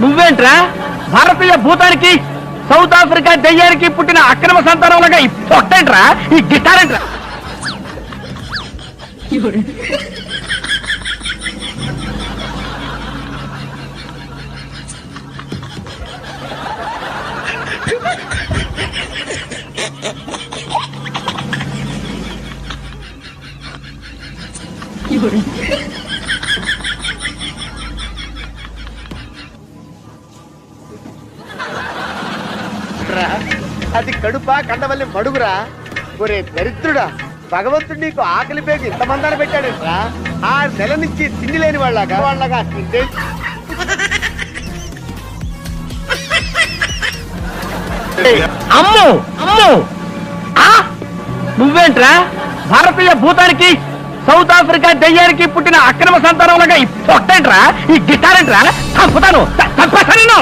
నువ్వేంట్రా? భారతీయ భూతానికి south Africa దెయ్యానికి పుట్టిన అక్రమ సంతానంలాగా ఈ పొట్టేంట్రా? ఈ గిటార్ ఏంట్రా రా. అది కడుపా కండవల్లి మడుగురా. ఒరే దరిద్రుడా భగవంతుడు నీకు ఆకలి పేరు ఇంత మందాన పెట్టాడంట్రా. ఆ నెల నుంచి తిండి లేని వాళ్ళగా. వాళ్ళగా తింటే? అమ్ము అమ్ము. ఆ? నువ్వేంట్రా? భారతీయ భూతానికి సౌత్ ఆఫ్రికా దయ్యానికి పుట్టిన అక్రమ సంతానం ఈ పొట్టేంట్రా? ఈ గిటార్ ఏంట్రా చంపుతాను చంపేస్తాను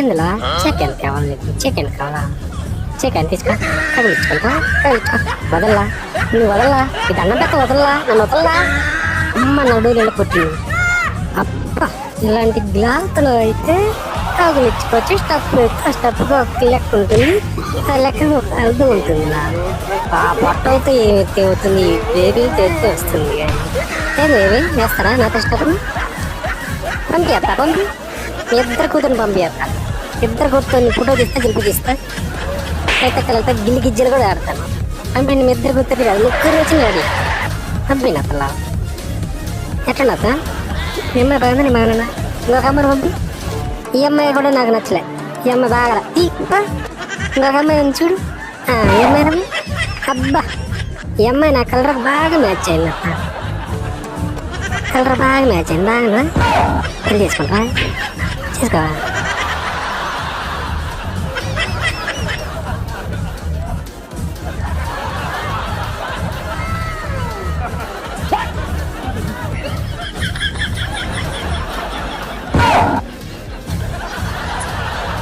ఏందిలా? చికెన్ కావాలి నీకు చికెన్ కావాలా? చికెన్ తీసుకో కదిలించుకుంటా కదిలించుకో వదల్లా? నువ్వు వదల్లా? ఇది అన్నం పెద్ద వదల్లా? నన్ను వదల్లా? అమ్మ నడు నిన్న కొట్టి అప్ప ఇలాంటి గ్లాసులో అయితే కగిలించుకోవచ్చు స్టప్ ఆ ఒక లెక్క ఉంటుంది. ఆ లెక్క అర్థం ఉంటుంది నాకు ఆ పొట్టలతో ఏమి అవుతుంది? బేబీలు తెస్తే వస్తుంది. ఏ ఏమి వేస్తారా? నాతో స్టప్ పంపిస్తా పంపి. ఇద్దరు కూతురు పంపిస్తా ఇద్దరు కూతుర్ని ఫోటో తీస్తా గెలుపు తీస్తా అయితే గిల్లి గిజ్జలు కూడా ఆడతాను. పంపిండి మీ ఇద్దరు కూతురు కాదు ముగ్గురు వచ్చిన అది పంపిన అసలు. ఎట్లా అత్త మీ అమ్మాయి బాగుంది నీ బాగున్నా ఇంకొక అమ్మాయి పంపి. ఈ అమ్మాయి కూడా నాకు నచ్చలే. ఈ అమ్మాయి బాగా ఈ ఇంకొక అమ్మాయి ఉంది చూడు. ఈ అమ్మాయి అబ్బా. ఈ అమ్మాయి నా కలర్ బాగా మ్యాచ్ అయింది అత్త కలర్ బాగా మ్యాచ్ అయింది. బాగా పెళ్ళి చేసుకుంటా చేసుకో